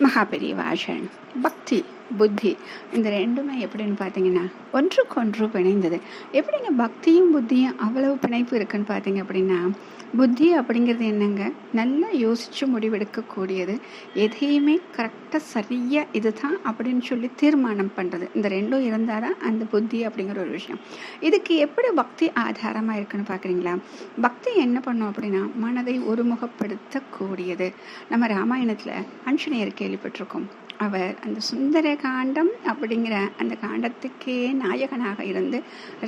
மகாபெரியவாசன் பக்தி புத்தி. இந்த ரெண்டுமே எப்படின்னு பார்த்தீங்கன்னா ஒன்றுக்கொன்று பிணைந்தது. எப்படிங்க பக்தியும் புத்தியும் அவ்வளவு பிணைப்பு இருக்குன்னு பார்த்தீங்க அப்படின்னா புத்தி அப்படிங்கிறது என்னங்க? நல்லா யோசித்து முடிவெடுக்கக்கூடியது. எதையுமே கரெக்டாக சரியாக இதுதான் அப்படின்னு சொல்லி தீர்மானம் பண்ணுறது இந்த ரெண்டும் இருந்தால் தான் அந்த புத்தி அப்படிங்கிற ஒரு விஷயம். இதுக்கு எப்படி பக்தி ஆதாரமாக இருக்குன்னு பார்க்குறீங்களா? பக்தி என்ன பண்ணும் அப்படின்னா மனதை ஒருமுகப்படுத்தக்கூடியது. நம்ம ராமாயணத்தில் ஆஞ்சநேயர் கேள்விப்பட்டிருக்கோம். அவர் அந்த சுந்தர காண்டம் அப்படிங்கிற அந்த காண்டத்துக்கே நாயகனாக இருந்து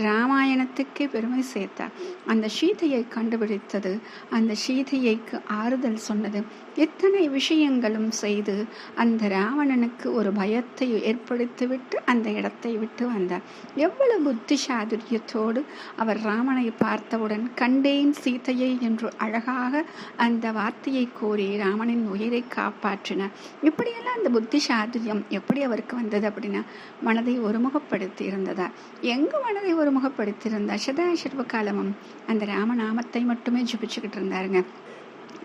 ராமாயணத்துக்கே பெருமை சேர்த்தார். அந்த சீதையை கண்டுபிடித்தது அந்த சீதையைக்கு ஆறுதல் சொன்னது எத்தனை விஷயங்களும் செய்து அந்த ராவணனுக்கு ஒரு பயத்தை ஏற்படுத்திவிட்டு அந்த இடத்தை விட்டு வந்தார். எவ்வளவு புத்தி சாதுரியத்தோடு அவர் ராமனை பார்த்தவுடன் கண்டேன் சீதையை என்று அழகாக அந்த வார்த்தையை கூறி ராமனின் உயிரை காப்பாற்றினார். இப்படியெல்லாம் அந்த புத்தி சாதுரியம் எப்படி அவர் அவருக்கு வந்தது அப்படின்னா மனதை ஒருமுகப்படுத்தி இருந்ததா எங்க மனதை ஒருமுகப்படுத்தி இருந்தா சதா சர்வ காலமும் அந்த ராமநாமத்தை மட்டுமே ஜபிச்சுக்கிட்டு இருந்தாருங்க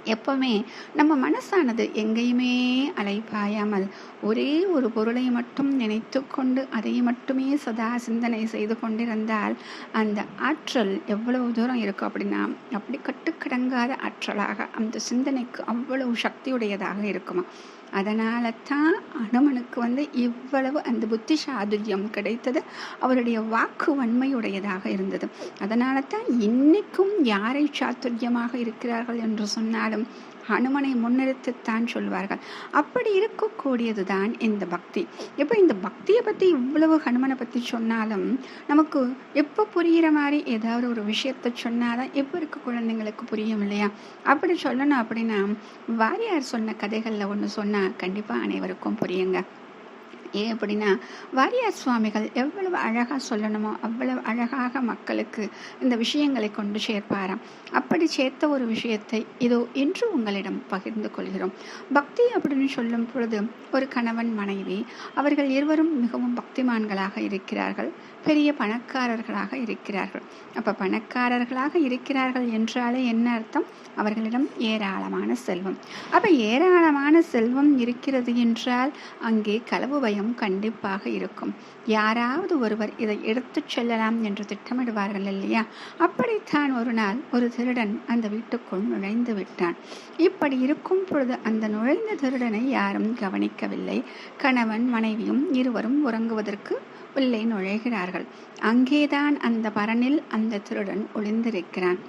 எப்பவுமே நம்ம மனசானது எங்கேயுமே அலைப்பாயாமல் ஒரே ஒரு பொருளை மட்டும் நினைத்து கொண்டு அதை மட்டுமே சதா சிந்தனை செய்து கொண்டிருந்தால் அந்த ஆற்றல் எவ்வளவு தூரம் இருக்கும் அப்படின்னா அப்படி கட்டுக்கடங்காத ஆற்றலாக அந்த சிந்தனைக்கு அவ்வளவு சக்தியுடையதாக இருக்குமா? அதனால தான் அனுமனுக்கு வந்து இவ்வளவு அந்த புத்தி சாதுரியம் கிடைத்தது. அவருடைய வாக்கு வன்மையுடையதாக இருந்தது. அதனால தான் இன்னைக்கும் யாரை சாத்துரியமாக இருக்கிறார்கள் என்று சொன்னாலும் ஹனுமனை முன்னிறுத்தித்தான் சொல்வார்கள். அப்படி இருக்கக்கூடியது தான் இந்த பக்தி. இப்போ இந்த பக்தியை பற்றி இவ்வளவு ஹனுமனை பற்றி சொன்னாலும் நமக்கு எப்போ புரிகிற மாதிரி ஏதாவது ஒரு விஷயத்த சொன்னாதான் எப்போ இருக்க குழந்தைங்களுக்கு புரியும் இல்லையா? அப்படி சொல்லணும் அப்படின்னா வாரியார் சொன்ன கதைகளில் ஒன்று சொன்னால் கண்டிப்பாக அனைவருக்கும் புரியுங்க. ஏன் அப்படின்னா வாரியார் சுவாமிகள் எவ்வளவு அழகாக சொல்லணுமோ அவ்வளவு அழகாக மக்களுக்கு இந்த விஷயங்களை கொண்டு சேர்ப்பாராம். அப்படி சேர்த்த ஒரு விஷயத்தை இதோ இன்று உங்களிடம் பகிர்ந்து கொள்கிறோம். பக்தி அப்படின்னு சொல்லும் பொழுது ஒரு கணவன் மனைவி அவர்கள் இருவரும் மிகவும் பக்திமான்களாக இருக்கிறார்கள். பெரிய பணக்காரர்களாக இருக்கிறார்கள். அப்போ பணக்காரர்களாக இருக்கிறார்கள் என்றாலே என்ன அர்த்தம்? அவர்களிடம் ஏராளமான செல்வம். அப்போ ஏராளமான செல்வம் இருக்கிறது என்றால் அங்கே களவு பயம் கண்டிப்பாக இருக்கும். யாராவது ஒருவர் இதை எடுத்துச் செல்லலாம் என்று திட்டமிடுவார்கள் இல்லையா? அப்படித்தான் ஒரு நாள் ஒரு திருடன் அந்த வீட்டுக்குள் நுழைந்து விட்டான். இப்படி இருக்கும் பொழுது அந்த நுழைந்த திருடனை யாரும் கவனிக்கவில்லை. கணவன் மனைவியும் இருவரும் உறங்குவதற்கு உள்ளே நுழைகிறார்கள். அங்கேதான் அந்த பரனில் அந்த திருடன் ஒளிந்திருக்கிறான்.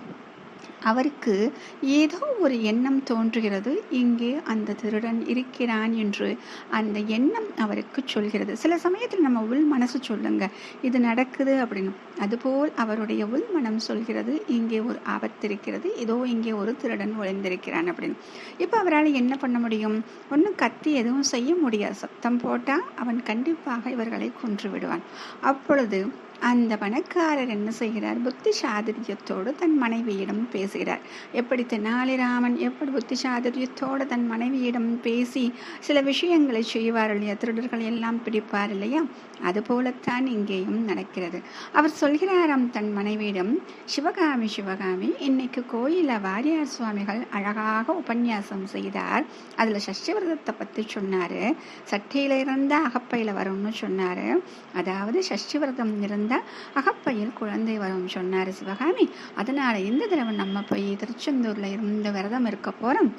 அவருக்கு ஏதோ ஒரு எண்ணம் தோன்றுகிறது. இங்கே அந்த திருடன் இருக்கிறான் என்று அந்த எண்ணம் அவருக்கு சொல்கிறது. சில சமயத்தில் நம்ம உள் மனசு சொல்லுங்க இது நடக்குது அப்படின்னு. அதுபோல் அவருடைய உள் மனம் சொல்கிறது இங்கே ஒரு ஆபத்து இருக்கிறது இதோ இங்கே ஒரு திருடன் ஒளிந்திருக்கிறான் அப்படின்னு. இப்போ அவரால் என்ன பண்ண முடியும்? ஒன்றும் கத்தி எதுவும் செய்ய முடியாது. சத்தம் போட்டால் அவன் கண்டிப்பாக இவர்களை கொன்று விடுவான். அப்பொழுது அந்த பணக்காரர் என்ன செய்கிறார்? புத்தி சாதுரியத்தோடு தன் மனைவியிடம் பேசுகிறார். எப்படி தெனாலிராமன் எப்படி புத்திசாதுரியத்தோடு தன் மனைவியிடம் பேசி சில விஷயங்களை செய்வார் இல்லையா? திருடர்கள் எல்லாம் பிடிப்பார் இல்லையா? அதுபோலத்தான் இங்கேயும் நடக்கிறது. அவர் சொல்கிறாராம் தன் மனைவியிடம் சிவகாமி சிவகாமி இன்னைக்கு கோயிலில் வாரியார் சுவாமிகள் அழகாக உபன்யாசம் செய்தார். அதில் சஷ்டிவிரதத்தை பற்றி சொன்னார். சட்டையில் இருந்தால் அகப்பையில் வரும்னு சொன்னார். அதாவது சஷ்டிவிரதம் இருந்தால் அகப்பையில் குழந்தை வரும் சொன்னார் சிவகாமி. அதனால் இந்த தடவை நம்ம போய் திருச்செந்தூர்ல இருந்து விரதம் இருக்க போகிறோம்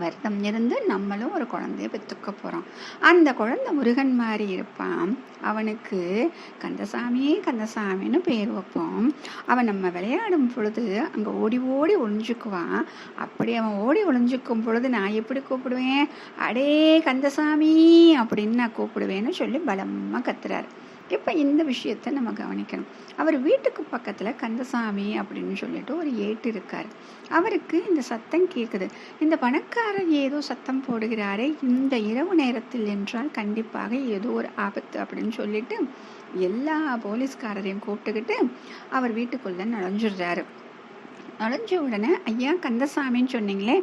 விரதம் இருந்து நம்மளும் ஒரு குழந்தைய பெற்றுக்க போகிறோம் அந்த குழந்தை முருகன் மாதிரி இருப்பான். அவனுக்கு கந்தசாமியே கந்தசாமின்னு பேர் வைப்போம். அவன் நம்ம விளையாடும் பொழுது அங்கே ஓடி ஓடி ஒளிஞ்சுக்குவான். அப்படி அவன் ஓடி ஒளிஞ்சுக்கும் பொழுது நான் எப்படி கூப்பிடுவேன்? அடே கந்தசாமி அப்படின்னு நான் கூப்பிடுவேன்னு சொல்லி பலமாக கத்துறாரு. இப்போ இந்த விஷயத்தை நம்ம கவனிக்கணும். அவர் வீட்டுக்கு பக்கத்தில் கந்தசாமி அப்படின்னு சொல்லிட்டு ஒரு ஏட்டு இருக்கார். அவருக்கு இந்த சத்தம் கேட்குது இந்த பணக்காரர் ஏதோ சத்தம் போடுகிறாரே இந்த இரவு நேரத்தில் என்றால் கண்டிப்பாக ஏதோ ஒரு ஆபத்து அப்படின்னு சொல்லிட்டு எல்லா போலீஸ்காரரையும் கூப்பிட்டுக்கிட்டு அவர் வீட்டுக்குள்ளே நுழைஞ்சிடுறாரு. நுழைஞ்ச உடனே ஐயா கந்தசாமின்னு சொன்னீங்களே.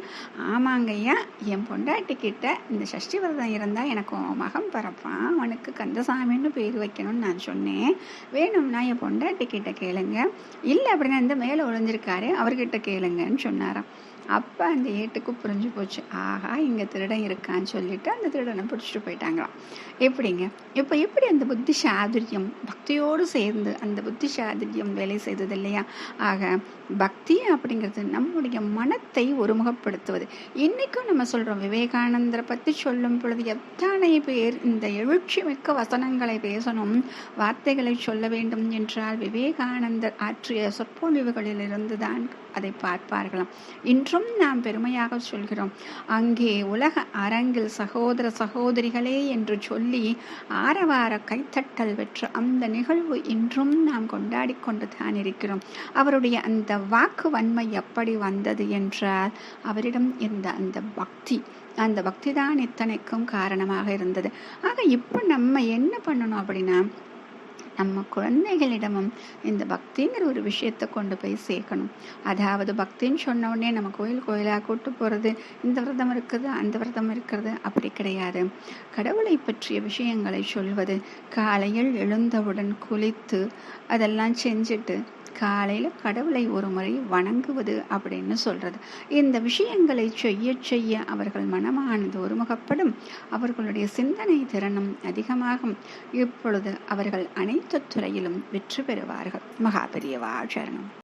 ஆமாங்க ஐயா என் பொண்டாட்டி கிட்ட இந்த சஷ்டி விரதம் இருந்தால் எனக்கு மகன் பிறப்பான் அவனுக்கு கந்தசாமின்னு பேர் வைக்கணும்னு நான் சொன்னேன். வேணும்னா என் பொண்டாட்டி கிட்ட கேளுங்க. இல்லை அப்படின்னா இந்த மேலே ஒழிஞ்சிருக்காரு அவர்கிட்ட கேளுங்கன்னு சொன்னாராம். அப்போ அந்த ஏட்டுக்கு புரிஞ்சு போச்சு. ஆஹா இங்கே திருடன் இருக்கான்னு சொல்லிட்டு அந்த திருடனை பிடிச்சிட்டு போயிட்டாங்களாம். எப்படிங்க? இப்போ எப்படி அந்த புத்தி சாதுரியம் பக்தியோடு சேர்ந்து அந்த புத்தி சாதுரியம் வேலை செய்தது இல்லையா? ஆக பக்தி அப்படிங்கிறது நம்முடைய மனத்தை ஒருமுகப்படுத்துவது. இன்றைக்கும் நம்ம சொல்கிறோம் விவேகானந்தரை பற்றி சொல்லும் பொழுது எத்தனை பேர் இந்த எழுச்சி மிக்க வசனங்களை பேசணும் வார்த்தைகளை சொல்ல வேண்டும் என்றால் விவேகானந்தர் ஆற்றிய சொற்பொழிவுகளிலிருந்து தான் அதை பார்ப்பார்களாம். இன்றும் நாம் பெருமையாக சொல்கிறோம். அங்கே உலக அரங்கில் சகோதர சகோதரிகளே என்று சொல்லி ஆரவார கைத்தட்டல் பெற்ற அந்த நிகழ்வு இன்றும் நாம் கொண்டாடி கொண்டு தான் இருக்கிறோம். அவருடைய அந்த வாக்கு வன்மை எப்படி வந்தது என்றால் அவரிடம் இருந்த அந்த பக்தி அந்த பக்தி தான் இத்தனைக்கும் காரணமாக இருந்தது. ஆக இப்போ நம்ம என்ன பண்ணணும் அப்படின்னா நம்ம குழந்தைகளிடமும் இந்த பக்திங்கிற ஒரு விஷயத்தை கொண்டு போய் சேர்க்கணும். அதாவது பக்தின்னு சொன்ன உடனே நம்ம கோயில் கோயிலாக கூட்டு போகிறது இந்த விரதம் இருக்குது அந்த விரதம் இருக்கிறது அப்படி கிடையாது. கடவுளை பற்றிய விஷயங்களை சொல்வது காலையில் எழுந்தவுடன் குளித்து அதெல்லாம் செஞ்சுட்டு காலையில் கடவுளை ஒரு முறை வணங்குவது அப்படின்னு சொல்கிறது இந்த விஷயங்களை செய்ய செய்ய அவர்கள் மனமானது ஒருமுகப்படும். அவர்களுடைய சிந்தனை திறனும் அதிகமாகும். இப்பொழுது அவர்கள் அனைத்து துறையிலும் வெற்றி பெறுவார்கள். மகாபெரியவா சரணம்.